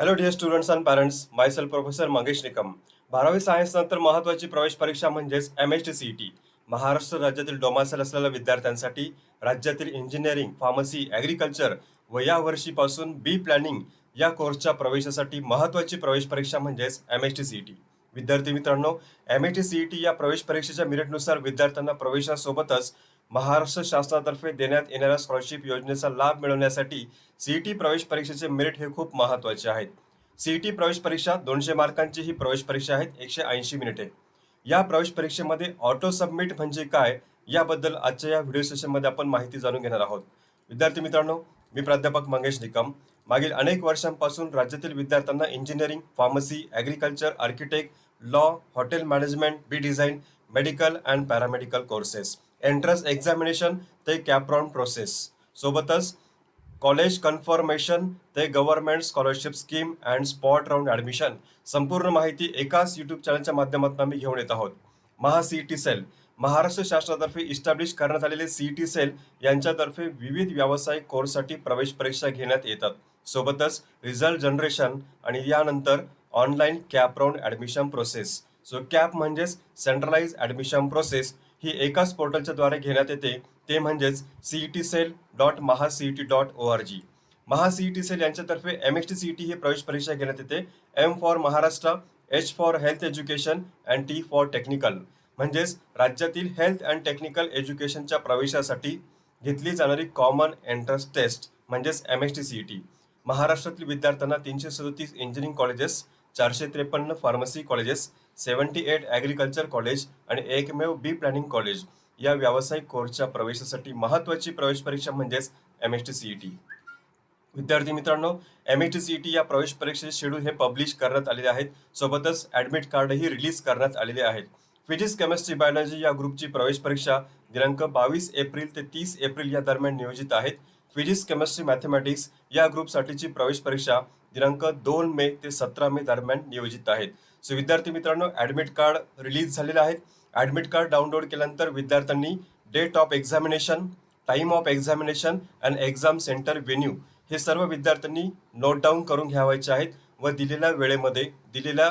Hello dear students and parents myself professor Mangesh Nikam बारावी science नंतर महत्त्वाची प्रवेश परीक्षा म्हणजेच M H T C T Maharashtra राज्यातील डोमासेल असलेल्या विद्यार्थ्यांसाठी राज्यातील इंजिनिअरिंग फार्मसी ॲग्रिकल्चर व या वर्षीपासून बी प्लॅनिंग या कोर्सच्या प्रवेशासाठी महत्त्वाची प्रवेश परीक्षा म्हणजेच M H T C T विद्यार्थी मित्रांनो M H T C T या प्रवेश परीक्षेच्या मिरटनुसार विद्यार्थ्यांना प्रवेशासोबतच महाराष्ट्र शासनातर्फे देण्यात येणाऱ्या स्कॉलरशिप योजनेचा लाभ मिळवण्यासाठी सीईटी प्रवेश परीक्षेचे मेरिट हे खूप महत्त्वाचे आहेत. सीईटी प्रवेश परीक्षा दोनशे मार्कांची ही प्रवेश परीक्षा आहेत एकशे ऐंशी मिनिटे या प्रवेश परीक्षेमध्ये ऑटो सबमिट म्हणजे काय याबद्दल आजच्या या व्हिडिओ सेशनमध्ये आपण माहिती जाणून घेणार आहोत. विद्यार्थी मित्रांनो मी प्राध्यापक मंगेश निकम. मागील अनेक वर्षांपासून राज्यातील विद्यार्थ्यांना engineering pharmacy agriculture architect law hotel management B design medical and paramedical courses entrance examination ते कॅप्रॉन प्रोसेस सोबतच कॉलेज कन्फर्मेशन ते government scholarship scheme and spot round admission संपूर्ण माहिती एकाच यूट्यूब चॅनलच्या माध्यमातून आम्ही घेऊन येत आहोत. Maha C T cell Maharashtra शासनातर्फे इस्टॅब्लिश करण्यात आलेले सी टी सेल यांच्यातर्फे विविध व्यावसायिक कोर्ससाठी प्रवेश परीक्षा घेण्यात येतात. सोबतच रिझल्ट जनरेशन आणि यानंतर online cap round admission process so cap म्हणजेच सेंट्रलाइज ॲडमिशन प्रोसेस ही एकाच पोर्टलच्या द्वारे घेण्यात येते. ते म्हणजेच CET T cell dot Maha C T dot O R G Maha C T cell यांच्यातर्फे M S T C T ही प्रवेश परीक्षा घेण्यात येते. M for Maharashtra H for health education and T for technical म्हणजेच राज्यातील health and technical एज्युकेशनच्या प्रवेशासाठी घेतली जाणारी कॉमन एंट्रन्स टेस्ट म्हणजेच M S T C T महाराष्ट्रातील विद्यार्थ्यांना तीनशे सदतीस इंजिनिअरिंग कॉलेजेस चारशे त्रेपन्न pharmacy colleges seventy eight agriculture college आणि एकमेव बी प्लॅनिंग कॉलेज या व्यावसायिक कोर्सच्या प्रवेशासाठी महत्त्वाची प्रवेश परीक्षा म्हणजेच M H T C E T विद्यार्थी मित्रांनो M S T C E T या प्रवेश परीक्षेचे शेड्यूल हे पब्लिश करण्यात आलेले आहेत. सोबतच ॲडमिट कार्डही रिलीज करण्यात आलेले आहेत. फिजिक्स केमिस्ट्री बायोलॉजी या ग्रुपची प्रवेश परीक्षा दिनांक बावीस एप्रिल ते तीस एप्रिल या दरम्यान नियोजित आहेत. फिजिक्स केमिस्ट्री मॅथमॅटिक्स या ग्रुपसाठीची प्रवेश परीक्षा दिनांक दोन मे ते सतरा मे दरम्यान नियोजित आहेत. सो विद्यार्थी मित्रांनो ॲडमिट कार्ड रिलीज झालेलं आहेत ॲडमिट कार्ड डाउनलोड केल्यानंतर विद्यार्थ्यांनी date of examination time of examination and exam centre venue हे सर्व विद्यार्थ्यांनी नोट डाऊन करून घ्यावायचे आहेत व दिलेल्या वेळेमध्ये दिलेल्या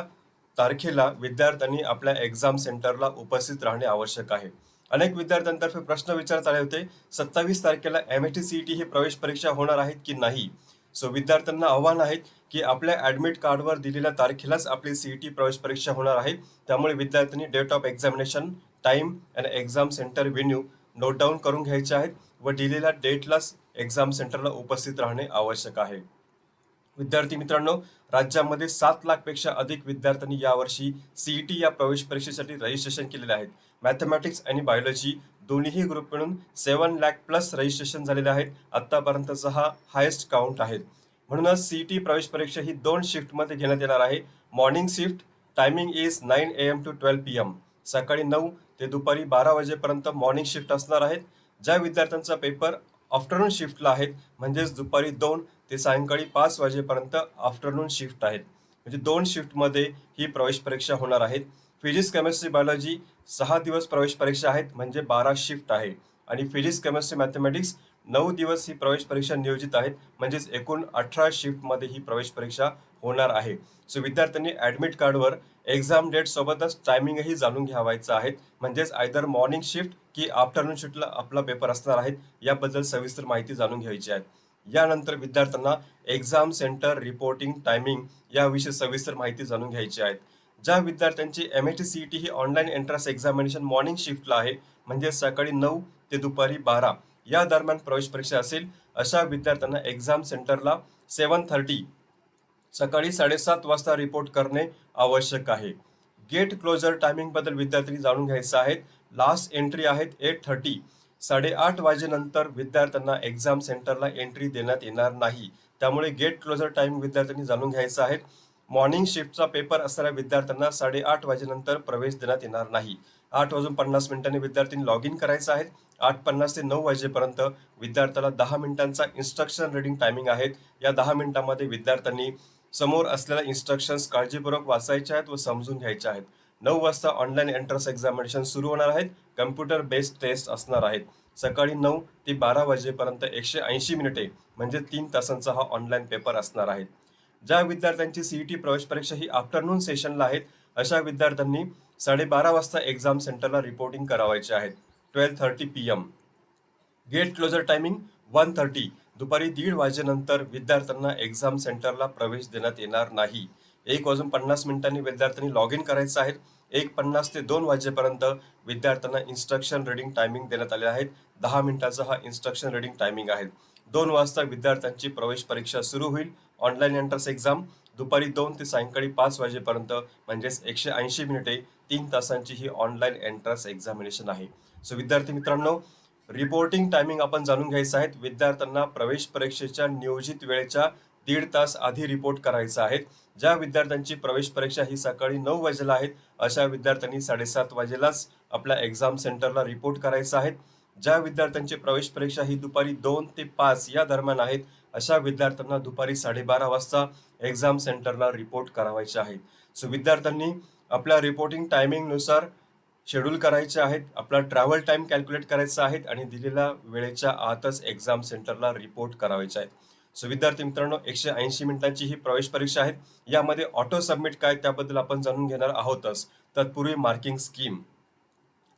तारखेला विद्यार्थ्यांनी आपल्या एक्झाम सेंटरला उपस्थित राहणे आवश्यक आहे. अनेक विद्यार्थ्यांतर्फे प्रश्न विचारत आले होते सत्तावीस तारखेला M S T C T ही प्रवेश परीक्षा होणार आहेत की नाही? सो विद्यार्थ्यांना आव्हान आहे की आपल्या ॲडमिट कार्डवर दिलेल्या तारखेलाच आपली सी ई टी प्रवेश परीक्षा होणार आहे. त्यामुळे विद्यार्थ्यांनी date of examination time and exam centre venue note down करून घ्यायचे आहेत व दिलेल्या डेटलाच एक्झाम सेंटरला उपस्थित राहणे आवश्यक आहे. विद्यार्थी मित्रांनो राज्यामध्ये सात लाखपेक्षा अधिक विद्यार्थ्यांनी यावर्षी सीईटी या प्रवेश परीक्षेसाठी रजिस्ट्रेशन केलेले आहेत. मॅथमॅटिक्स आणि बायोलॉजी दोन्हीही ग्रुप मिळून सेवन लॅक प्लस रजिस्ट्रेशन झालेले आहेत. आत्तापर्यंतचा हा हायेस्ट काउंट आहे. म्हणूनच सीईटी प्रवेश परीक्षा ही दोन शिफ्टमध्ये घेण्यात येणार आहे. Morning shift timing is nine A M to twelve P M सकाळी नऊ ते दुपारी बारा वाजेपर्यंत मॉर्निंग शिफ्ट असणार आहेत. ज्या विद्यार्थ्यांचा पेपर आफ्टरनून शिफ्टला आहेत म्हणजेच दुपारी दोन ते सायंकाळी पाच वाजेपर्यंत आफ्टरनून शिफ्ट आहेत. म्हणजे दोन शिफ्टमध्ये ही प्रवेश परीक्षा होणार आहेत. फिजिक्स केमिस्ट्री बायोलॉजी सहा दिवस प्रवेश परीक्षा आहेत म्हणजे बारा शिफ्ट आहे. आणि फिजिक्स केमिस्ट्री मॅथमॅटिक्स नऊ दिवस ही प्रवेश परीक्षा नियोजित आहेत म्हणजेच एकूण अठरा शिफ्टमध्ये ही प्रवेश परीक्षा होणार आहे. सो विद्यार्थ्यांनी ॲडमिट कार्डवर एक्झाम डेट सोबतच टायमिंगही जाणून घ्यावायचं आहे. म्हणजेच आयदर मॉर्निंग शिफ्ट की आफ्टरनून शिफ्टला आपला पेपर असणार आहेत याबद्दल सविस्तर माहिती जाणून घ्यायची आहे. यानंतर विद्यार्थ्यांना एक्झाम सेंटर रिपोर्टिंग टायमिंग याविषयी सविस्तर माहिती जाणून घ्यायची आहेत ज्या विद्यार्थ्यांची M H T C T ही ऑनलाईन एंट्रन्स एक्झामिनेशन मॉर्निंग शिफ्टला आहे म्हणजे सकाळी नऊ ते दुपारी बारा या दरम्यान प्रवेश परीक्षा असेल अशा विद्यार्थ्यांना एक्झाम सेंटरला सेवन थर्टी सकाळी साडेसात वाजता रिपोर्ट करणे आवश्यक आहे. गेट क्लोजर टायमिंगबद्दल विद्यार्थ्यांनी जाणून घ्यायचं आहे. लास्ट एंट्री आहेत एट थर्टी साडेआठ वाजेनंतर विद्यार्थ्यांना एक्झाम सेंटरला एंट्री देण्यात येणार नाही. त्यामुळे गेट क्लोजर टाइम विद्यार्थ्यांनी जाणून घ्यायचा आहे. मॉर्निंग शिफ्टचा पेपर असणाऱ्या विद्यार्थ्यांना साडेआठ वाजेनंतर प्रवेश देण्यात येणार नाही. आठ वाजून पन्नास मिनिटांनी विद्यार्थ्यांनी लॉग इन करायचं आहे. आठ पन्नास ते नऊ वाजेपर्यंत विद्यार्थ्याला दहा मिनिटांचा इन्स्ट्रक्शन रिडिंग टायमिंग आहेत या दहा मिनिटांमध्ये विद्यार्थ्यांनी समोर असलेल्या इन्स्ट्रक्शन्स काळजीपूर्वक वाचायचे आहेत व समजून घ्यायचे आहेत. नऊ वाजता ऑनलाईन एंट्रन्स एक्झामिनेशन सुरू होणार आहेत. कम्प्युटर बेस्ड टेस्ट असणार आहेत. सकाळी नऊ ते बारा वाजेपर्यंत एकशे ऐंशी मिनिटे म्हणजे तीन तासांचा हा ऑनलाईन पेपर असणार आहे. ज्या विद्यार्थ्यांची सीईटी प्रवेश परीक्षा ही आफ्टरनून सेशनला आहेत अशा विद्यार्थ्यांनी साडेबारा वाजता एक्झाम सेंटरला रिपोर्टिंग करावायचे आहेत. Twelve thirty P M gate closure timing one thirty दुपारी दीड वाजेनंतर विद्यार्थ्यांना एक्झाम सेंटरला प्रवेश देण्यात येणार नाही. एक वाजून पन्नास मिनिटांनी विद्यार्थ्यांनी लॉग इन करायचं आहे. एक पन्नास ते दोन वाजेपर्यंत विद्यार्थ्यांना इन्स्ट्रक्शन रीडिंग टायमिंग देण्यात आले आहेत. दहा मिनिटाचा हा इन्स्ट्रक्शन रीडिंग टायमिंग आहे. दोन वाजता विद्यार्थ्यांची प्रवेश परीक्षा सुरू होईल. ऑनलाईन एंट्रन्स एक्झाम दुपारी दोन ते सायंकाळी पाच वाजेपर्यंत म्हणजेच एकशे ऐंशी मिनिटे तीन तासांची ही ऑनलाईन एंट्रन्स एक्झामिनेशन आहे. सो विद्यार्थी मित्रांनो रिपोर्टिंग टायमिंग आपण जाणून घ्यायचं आहे. विद्यार्थ्यांना प्रवेश परीक्षेच्या नियोजित वेळेच्या दीड तास आधी रिपोर्ट करायचा आहे. ज्या विद्यार्थ्यांची प्रवेश परीक्षा ही सकाळी नऊ वाजेला आहेत अशा विद्यार्थ्यांनी साडेसात वाजेलाच आपल्या एक्झाम सेंटरला रिपोर्ट करायचा आहे. ज्या विद्यार्थ्यांची प्रवेश परीक्षा ही दुपारी दोन ते पाच या दरम्यान आहेत अशा विद्यार्थ्यांना दुपारी साडेबारा वाजता एक्झाम सेंटरला रिपोर्ट करावायचे आहेत. सो विद्यार्थ्यांनी आपल्या रिपोर्टिंग टायमिंगनुसार शेड्यूल करायचे आहेत आपला ट्रॅव्हल टाइम कॅल्क्युलेट करायचा आहे आणि दिलेल्या वेळेच्या आतच एक्झाम सेंटरला रिपोर्ट करावायचे आहेत सो विद्यार्थी मित्रांनो एकशे ऐंशी मिनिटांची ही प्रवेश परीक्षा आहे. यामध्ये ऑटो सबमिट काय त्याबद्दल आपण जाणून घेणार आहोतच. तत्पूर्वी मार्किंग स्कीम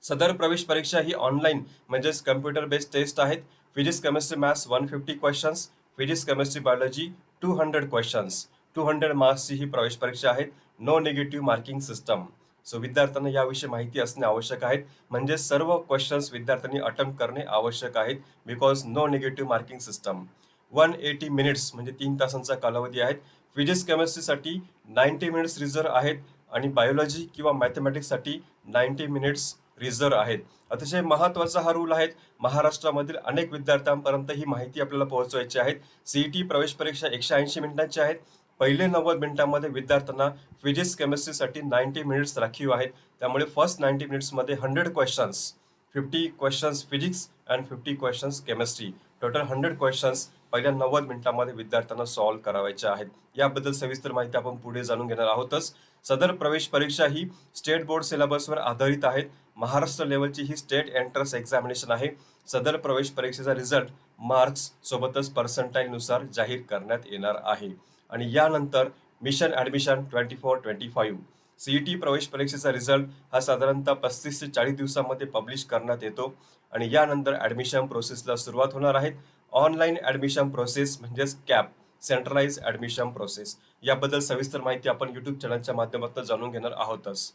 सदर प्रवेश परीक्षा ही ऑनलाईन म्हणजेच कम्प्युटर बेस्ड टेस्ट आहेत physics chemistry maths one fifty questions physics chemistry biology two hundred questions two hundred मार्क्सची ही प्रवेश परीक्षा आहे no negative marking system so विद्यार्थ्यांना याविषयी माहिती असणे आवश्यक आहे. म्हणजे सर्व क्वेश्चन्स विद्यार्थ्यांनी अटेम्प्ट करणे आवश्यक आहेत. Because no negative marking system one eighty minutes म्हणजे तीन तासांचा कालावधी आहे फिजिक्स केमिस्ट्रीसाठी नाईन्टी मिनिट्स रिझर्व आहेत आणि बायोलॉजी किंवा मॅथमॅटिक्ससाठी नाईन्टी मिनिट्स रिझर्व आहेत. अतिशय महत्त्वाचा हा रूल आहे. महाराष्ट्रामधील अनेक विद्यार्थ्यांपर्यंत ही माहिती आपल्याला पोहोचवायची आहे. सीईटी प्रवेश परीक्षा एकशे ऐंशी मिनिटांची आहेत. पहिले नव्वद मिनिटांमध्ये विद्यार्थ्यांना फिजिक्स केमिस्ट्रीसाठी नाईन्टी मिनिट्स राखीव आहेत. त्यामुळे first ninety मिनिट्समध्ये hundred questions fifty questions physics and fifty questions chemistry total hundred questions पहिल्या नव्वद मिनिटांमध्ये विद्यार्थ्यांना सॉल्व्ह करावायच्या आहेत. याबद्दल सविस्तर माहिती आपण पुढे जाणून घेणार आहोतच. सदर प्रवेश परीक्षा ही स्टेट बोर्ड सिलेबसवर आधारित आहेत महाराष्ट्र लेवलची ही स्टेट एंट्रन्स एक्झामिनेशन आहे. सदर प्रवेश परीक्षेचा रिझल्ट मार्क्स सोबतच पर्सेंटाईलनुसार जाहीर करण्यात येणार आहे. आणि यानंतर mission admission twenty four twenty five CET प्रवेश परीक्षेचा रिझल्ट हा साधारणतः पस्तीस ते चाळीस दिवसामध्ये पब्लिश करण्यात येतो. आणि यानंतर ॲडमिशन प्रोसेसला सुरुवात होणार आहे. ऑनलाईन ॲडमिशन प्रोसेस म्हणजेच कॅप सेंट्रलाइज ॲडमिशन प्रोसेस याबद्दल सविस्तर माहिती आपण यूट्यूब चॅनलच्या माध्यमातून जाणून घेणार आहोतच.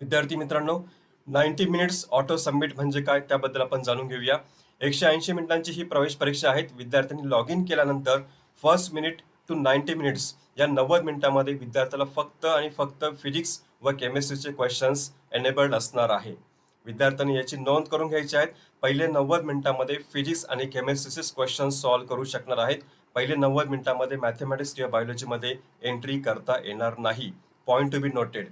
विद्यार्थी मित्रांनो नाईन्टी मिनिट्स ऑटो सबमिट म्हणजे काय त्याबद्दल आपण जाणून घेऊया. एकशे ऐंशी मिनिटांची ही प्रवेश परीक्षा आहेत. विद्यार्थ्यांनी लॉग इन केल्यानंतर first minute to ninety minutes या नव्वद मिनिटामध्ये विद्यार्थ्याला फक्त आणि फक्त फिजिक्स व केमिस्ट्रीचे क्वेश्चन्स एनेबल्ड असणार आहे. विद्यार्थ्यांनी याची नोंद करून घ्यायची आहेत. पहिले नव्वद मिनिटामध्ये फिजिक्स आणि केमिस्ट्रीचे क्वेश्चन सॉल्व्ह करू शकणार आहेत. पहिले नव्वद मिनिटामध्ये मॅथमॅटिक्स किंवा बायोलॉजीमध्ये एंट्री करता येणार नाही. पॉईंट टू बी नोटेड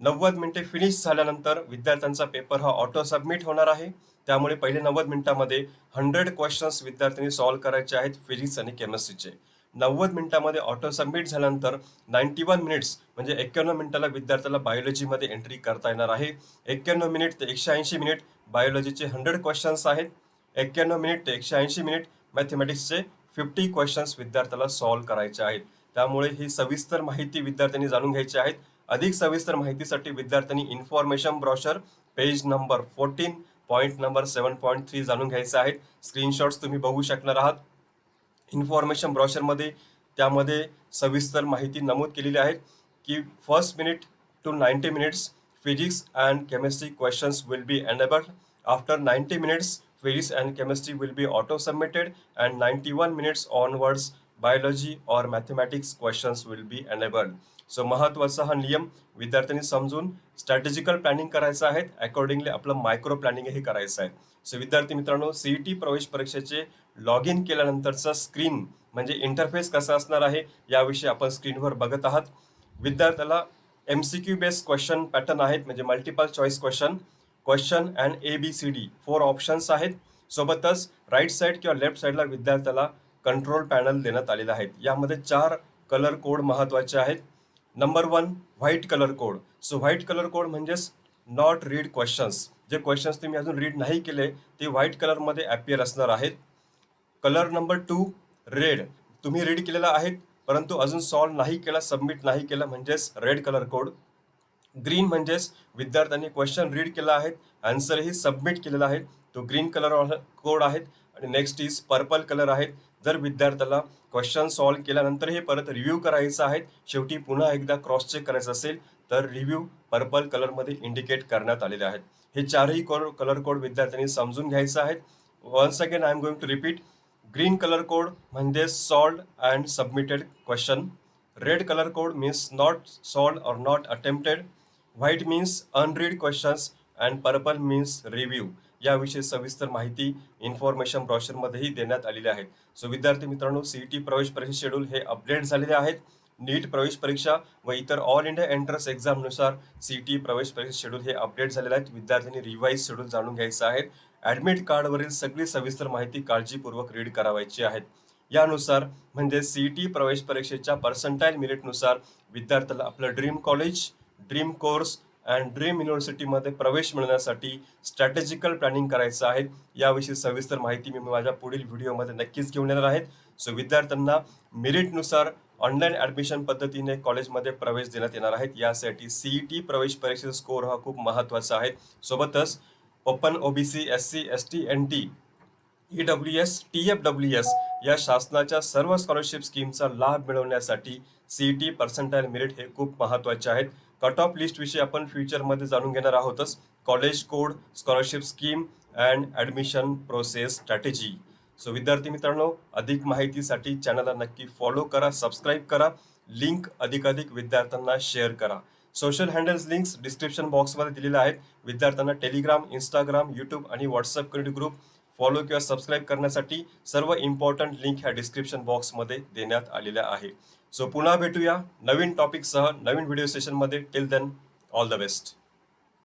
नव्वद मिनिटे फिनिश झाल्यानंतर विद्यार्थ्यांचा पेपर हा ऑटो सबमिट होणार आहे. त्यामुळे पहिले नव्वद मिनिटामध्ये हंड्रेड क्वेश्चन्स विद्यार्थ्यांनी सॉल्व्ह करायचे आहेत फिजिक्स आणि केमिस्ट्रीचे नव्वद मिनिटामध्ये ऑटो सबमिट झाल्यानंतर नाईन्टी वन मिनिट्स म्हणजे एक्क्याण्णव मिनिटाला विद्यार्थ्याला बायोलॉजीमध्ये एंट्री करता येणार आहे. एक्क्याण्णव मिनिट ते एकशे ऐंशी मिनिट बायोलॉजीचे हंड्रेड क्वेश्चन्स आहेत. एक्क्याण्णव मिनिट ते एकशे ऐंशी मिनिट मॅथमॅटिक्सचे फिफ्टी क्वेश्चन्स विद्यार्थ्याला सॉल्व्ह करायचे आहेत. त्यामुळे ही सविस्तर माहिती विद्यार्थ्यांनी जाणून घ्यायची आहेत. अधिक सविस्तर माहितीसाठी विद्यार्थ्यांनी information brochure page number fourteen point number seven point three जाणून घ्यायचे आहेत. स्क्रीनशॉट्स तुम्ही बघू शकणार आहात. इन्फॉर्मेशन ब्रॉशरमध्ये त्यामध्ये सविस्तर माहिती नमूद केलेली आहे की first minute to ninety minutes physics and chemistry questions will be enabled after ninety minutes physics and chemistry will be auto submitted and ninety one minutes onwards biology और mathematics questions will be enabled so महत्त्वाचा हा नियम विद्यार्थ्यांनी समजून स्ट्रॅटेजिकल planning करायचं आहे. Accordingly आपलं micro प्लॅनिंगही करायचं आहे. सो विद्यार्थी मित्रांनो सीईटी प्रवेश परीक्षेचे लॉग इन केल्यानंतरचा स्क्रीन म्हणजे इंटरफेस कसा असणार आहे याविषयी आपण स्क्रीनवर बघत आहात. विद्यार्थ्याला M C Q based question pattern आहेत म्हणजे multiple choice question question and A B C D four options आहेत. सोबतच राईट साईड किंवा लेफ्ट साईडला विद्यार्थ्याला कंट्रोल पॅनल देण्यात आलेले आहेत. यामध्ये चार कलर कोड महत्त्वाचे आहेत. Number one white colour code so white colour code म्हणजेच नॉट रीड क्वेश्चन्स जे क्वेश्चन्स तुम्ही अजून रीड नाही केले ते व्हाईट कलरमध्ये ॲपियर असणार आहेत. कलर नंबर टू रेड तुम्ही रीड केलेला आहेत परंतु अजून सॉल्व नाही केला सबमिट नाही केलं म्हणजेच रेड कलर कोड ग्रीन म्हणजेच विद्यार्थ्यांनी क्वेश्चन रीड केला आहे आन्सरही सबमिट केलेला आहे. तो ग्रीन कलर कोड आहेत आणि नेक्स्ट इज पर्पल कलर आहेत जर विद्यार्थ्याला क्वेश्चन सॉल्व्ह केल्यानंतरही परत रिव्ह्यू करायचं आहेत शेवटी पुन्हा एकदा क्रॉस चेक करायचं असेल तर रिव्ह्यू पर्पल कलरमध्ये इंडिकेट करण्यात आलेले आहेत. हे चारही कलर कोड विद्यार्थ्यांनी समजून घ्यायचं आहेत once again I am going to repeat green colour code म्हणजे solved and submitted question red colour code means not solved और not attempted white means unread questions and purple means review याविषयी सविस्तर माहिती information ब्रॉशरमध्येही देण्यात आलेली आहे. So विद्यार्थी मित्रांनो सीईटी प्रवेश परीक्षा शेड्यूल हे अपडेट झालेले आहेत. नीट प्रवेश परीक्षा व इतर ऑल इंडिया एंट्रन्स एक्झामनुसार सीईटी प्रवेश परीक्षा शेड्यूल हे अपडेट झालेले आहेत. विद्यार्थ्यांनी रिवाईज शेड्यूल जाणून घ्यायचं आहे. ॲडमिट कार्डवरील सगळी सविस्तर माहिती काळजीपूर्वक रीड करावायची आहे. यानुसार म्हणजे सीईटी प्रवेश परीक्षेच्या पर्संटाईल मेरिटनुसार विद्यार्थ्याला आपलं dream college dream course and dream युनिव्हर्सिटीमध्ये प्रवेश मिळवण्यासाठी स्ट्रॅटेजिकल प्लॅनिंग करायचं आहे. याविषयी सविस्तर माहिती मी माझ्या पुढील व्हिडिओमध्ये नक्कीच घेऊन येणार आहेत सो विद्यार्थ्यांना मेरिटनुसार ऑनलाईन ॲडमिशन पद्धतीने कॉलेजमध्ये प्रवेश देण्यात येणार आहेत. यासाठी सीईटी प्रवेश परीक्षेचा स्कोअर हा खूप महत्त्वाचा आहे. सोबतच open OBC S C S T N T E W S T F W S या शासनाच्या सर्व स्कॉलरशिप स्कीमचा लाभ मिळवण्यासाठी सीईटी पर्सेंटाईल मेरिट हे खूप महत्त्वाचे आहेत. कट ऑफ लिस्टविषयी आपण फ्युचरमध्ये जाणून घेणार आहोतच. College code scholarship scheme and admission process strategy so विद्यार्थी मित्रांनो अधिक माहितीसाठी चॅनलला नक्की फॉलो करा सबस्क्राईब करा. लिंक अधिकाधिक विद्यार्थ्यांना शेअर करा. सोशल हँडल्स लिंक्स डिस्क्रिप्शन बॉक्समध्ये दिलेल्या आहेत. विद्यार्थ्यांना टेलिग्राम इंस्टाग्राम यूट्यूब आणि व्हॉट्सअप कम्युनिटी ग्रुप फॉलो किंवा सबस्क्राईब करण्यासाठी सर्व इम्पॉर्टंट लिंक ह्या डिस्क्रिप्शन बॉक्समध्ये देण्यात आलेल्या आहे. सो पुन्हा भेटूया नवीन टॉपिकसह नवीन व्हिडिओ सेशनमध्ये till then all the best